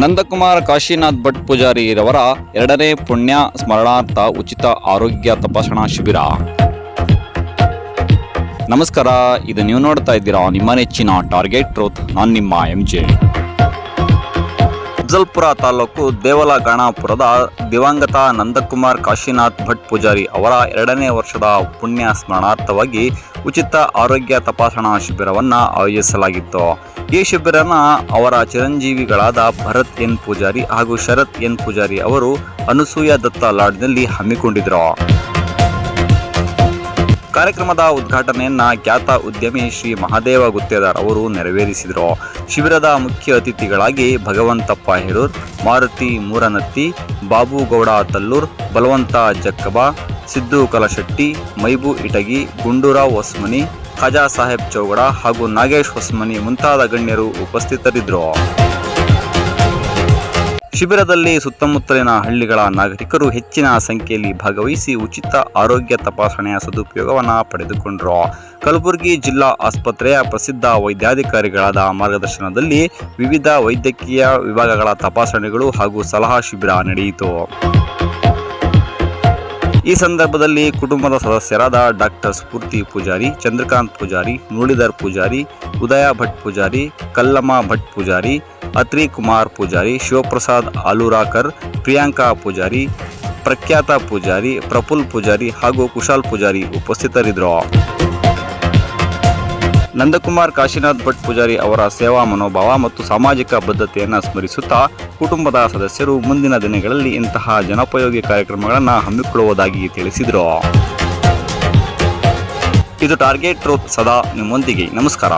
ನಂದಕುಮಾರ್ ಕಾಶಿನಾಥ್ ಭಟ್ ಪೂಜಾರಿರವರ ಎರಡನೇ ಪುಣ್ಯ ಸ್ಮರಣಾರ್ಥ ಉಚಿತ ಆರೋಗ್ಯ ತಪಾಸಣಾ ಶಿಬಿರ. ನಮಸ್ಕಾರ, ಇದು ನೀವು ನೋಡ್ತಾ ಇದ್ದೀರಾ ನಿಮ್ಮ ನೆಚ್ಚಿನ ಟಾರ್ಗೆಟ್ ಟ್ರೋತ್ ನಾನು ನಿಮ್ಮ ಎಂ ಜೆ ಅಫ್ಜಲ್ಪುರ ತಾಲೂಕು ದೇವಲ ಗಾಣಾಪುರದ ದಿವಂಗತ ನಂದಕುಮಾರ್ ಕಾಶಿನಾಥ್ ಭಟ್ ಪೂಜಾರಿ ಅವರ ಎರಡನೇ ವರ್ಷದ ಪುಣ್ಯ ಸ್ಮರಣಾರ್ಥವಾಗಿ ಉಚಿತ ಆರೋಗ್ಯ ತಪಾಸಣಾ ಶಿಬಿರವನ್ನು ಆಯೋಜಿಸಲಾಗಿತ್ತು. ಈ ಶಿಬಿರನ ಅವರ ಚಿರಂಜೀವಿಗಳಾದ ಭರತ್ ಎನ್ ಪೂಜಾರಿ ಹಾಗೂ ಶರತ್ ಎನ್ ಪೂಜಾರಿ ಅವರು ಅನಸೂಯ ದತ್ತ ಲಾಡ್ನಲ್ಲಿ ಹಮ್ಮಿಕೊಂಡಿದ್ರು ಕಾರ್ಯಕ್ರಮದ ಉದ್ಘಾಟನೆಯನ್ನ ಖ್ಯಾತ ಉದ್ಯಮಿ ಶ್ರೀ ಮಹಾದೇವ ಗುತ್ತೇದಾರ್ ಅವರು ನೆರವೇರಿಸಿದರು. ಶಿಬಿರದ ಮುಖ್ಯ ಅತಿಥಿಗಳಾಗಿ ಭಗವಂತಪ್ಪ ಹೇರೂರ್, ಮಾರುತಿ ಮೂರನತ್ತಿ ಬಾಬುಗೌಡ ತಲ್ಲೂರ್, ಬಲವಂತ ಜಕ್ಕಬ, ಸಿದ್ದು ಕಲಶೆಟ್ಟಿ, ಮೈಬು ಇಟಗಿ, ಗುಂಡೂರಾವ್ ಹೊಸ್ಮನಿ, ಖಜಾ ಸಾಹೇಬ್ ಚೌಗಡ ಹಾಗೂ ನಾಗೇಶ್ ಹೊಸ್ಮನಿ ಮುಂತಾದ ಗಣ್ಯರು ಉಪಸ್ಥಿತರಿದ್ದರು ಶಿಬಿರದಲ್ಲಿ ಸುತ್ತಮುತ್ತಲಿನ ಹಳ್ಳಿಗಳ ನಾಗರಿಕರು ಹೆಚ್ಚಿನ ಸಂಖ್ಯೆಯಲ್ಲಿ ಭಾಗವಹಿಸಿ ಉಚಿತ ಆರೋಗ್ಯ ತಪಾಸಣೆಯ ಸದುಪಯೋಗವನ್ನು ಪಡೆದುಕೊಂಡರು. ಕಲಬುರಗಿ ಜಿಲ್ಲಾ ಆಸ್ಪತ್ರೆಯ ಪ್ರಸಿದ್ಧ ವೈದ್ಯಾಧಿಕಾರಿಗಳಾದ ಮಾರ್ಗದರ್ಶನದಲ್ಲಿ ವಿವಿಧ ವೈದ್ಯಕೀಯ ವಿಭಾಗಗಳ ತಪಾಸಣೆಗಳು ಹಾಗೂ ಸಲಹಾ ಶಿಬಿರ ನಡೆಯಿತು. ಈ ಸಂದರ್ಭದಲ್ಲಿ ಕುಟುಂಬದ ಸದಸ್ಯರಾದ ಡಾಕ್ಟರ್ ಸ್ಫೂರ್ತಿ ಪೂಜಾರಿ, ಚಂದ್ರಕಾಂತ್ ಪೂಜಾರಿ, ಮುರಳೀಧರ್ ಪೂಜಾರಿ, ಉದಯ ಭಟ್ ಪೂಜಾರಿ, ಕಲ್ಲಮ್ಮ ಭಟ್ ಪೂಜಾರಿ, ಅತ್ರಿ ಕುಮಾರ್ ಪೂಜಾರಿ, ಶಿವಪ್ರಸಾದ್ ಆಲೂರಾಕರ್, ಪ್ರಿಯಾಂಕಾ ಪೂಜಾರಿ, ಪ್ರಖ್ಯಾತ ಪೂಜಾರಿ, ಪ್ರಫುಲ್ ಪೂಜಾರಿ ಹಾಗೂ ಕುಶಾಲ್ ಪೂಜಾರಿ ಉಪಸ್ಥಿತರಿದ್ದರು. ನಂದಕುಮಾರ್ ಕಾಶಿನಾಥ್ ಭಟ್ ಪೂಜಾರಿ ಅವರ ಸೇವಾ ಮನೋಭಾವ ಮತ್ತು ಸಾಮಾಜಿಕ ಬದ್ಧತೆಯನ್ನು ಸ್ಮರಿಸುತ್ತಾ ಕುಟುಂಬದ ಸದಸ್ಯರು ಮುಂದಿನ ದಿನಗಳಲ್ಲಿ ಇಂತಹ ಜನೋಪಯೋಗಿ ಕಾರ್ಯಕ್ರಮಗಳನ್ನು ಹಮ್ಮಿಕೊಳ್ಳುವುದಾಗಿ ತಿಳಿಸಿದರು. ಇದು ಟಾರ್ಗೆಟ್ ಟ್ರೂತ್ ಸದಾ ನಿಮ್ಮೊಂದಿಗೆ. ನಮಸ್ಕಾರ.